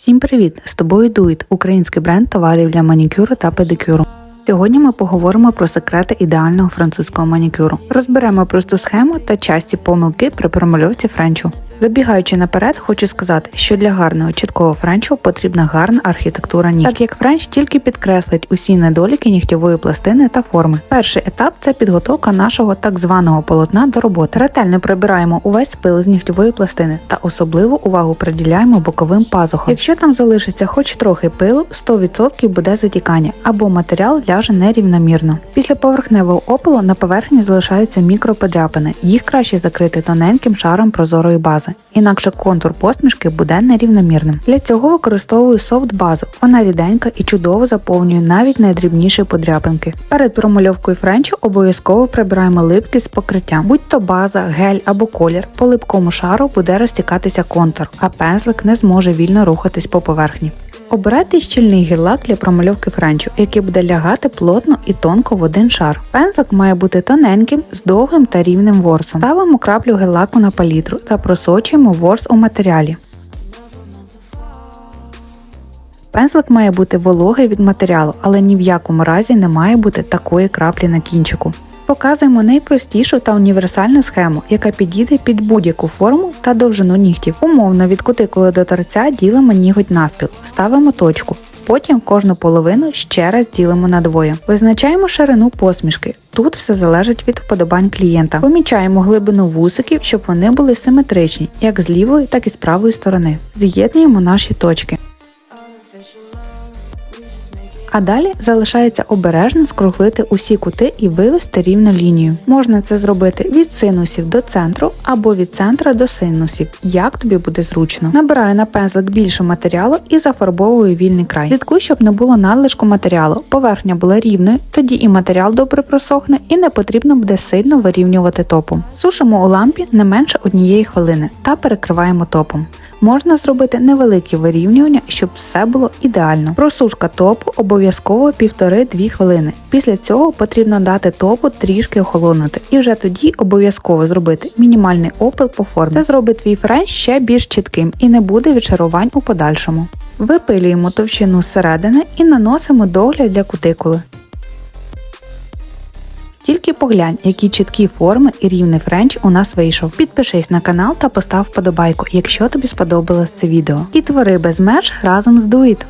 Всім привіт! З тобою Дуїт, український бренд товарів для манікюру та педикюру. Сьогодні ми поговоримо про секрети ідеального французького манікюру. Розберемо просту схему та часті помилки при промальовці френчу. Забігаючи наперед, хочу сказати, що для гарного чіткого френчу потрібна гарна архітектура нігтів, так як френч тільки підкреслить усі недоліки нігтєвої пластини та форми. Перший етап це підготовка нашого так званого полотна до роботи. Ретельно прибираємо увесь пил з нігтєвої пластини та особливу увагу приділяємо боковим пазухам. Якщо там залишиться хоч трохи пилу, 100% буде затікання або матеріал ляже нерівномірно. Після поверхневого опилу на поверхні залишаються мікроподряпини. Їх краще закрити тоненьким шаром прозорої бази, інакше контур посмішки буде нерівномірним. Для цього використовую софт базу. Вона ріденька і чудово заповнює навіть найдрібніші подряпинки. Перед промальовкою френчу обов'язково прибираємо липки з покриттям, будь то база, гель або колір. По липкому шару буде розтікатися контур, а пензлик не зможе вільно рухатись по поверхні. Обирайте щільний гель-лак для промальовки френчу, який буде лягати плотно і тонко в один шар. Пензлик має бути тоненьким, з довгим та рівним ворсом. Ставимо краплю гель-лаку на палітру та просочуємо ворс у матеріалі. Пензлик має бути вологий від матеріалу, але ні в якому разі не має бути такої краплі на кінчику. Показуємо найпростішу та універсальну схему, яка підійде під будь-яку форму та довжину нігтів. Умовно від кутикули до торця ділимо ніготь навпіл, ставимо точку. Потім кожну половину ще раз ділимо на двоє. Визначаємо ширину посмішки. Тут все залежить від вподобань клієнта. Помічаємо глибину вусиків, щоб вони були симетричні, як з лівої, так і з правої сторони. З'єднуємо наші точки. А далі залишається обережно скруглити усі кути і вивести рівну лінію. Можна це зробити від синусів до центру або від центра до синусів, як тобі буде зручно. Набираю на пензлик більше матеріалу і зафарбовую вільний край. Слідкуй, щоб не було надлишку матеріалу. Поверхня була рівною, тоді і матеріал добре просохне, і не потрібно буде сильно вирівнювати топом. Сушимо у лампі не менше однієї хвилини та перекриваємо топом. Можна зробити невеликі вирівнювання, щоб все було ідеально. Просушка топу обов'язково 1,5-2 хвилини. Після цього потрібно дати топу трішки охолонути і вже тоді обов'язково зробити мінімальний опил по формі. Це зробить твій френч ще більш чітким і не буде відшарувань у подальшому. Випилюємо товщину зсередини і наносимо догляд для кутикули. Тільки поглянь, які чіткі форми і рівний френч у нас вийшов. Підпишись на канал та постав вподобайку, якщо тобі сподобалось це відео. І твори без меж разом з Дуїт.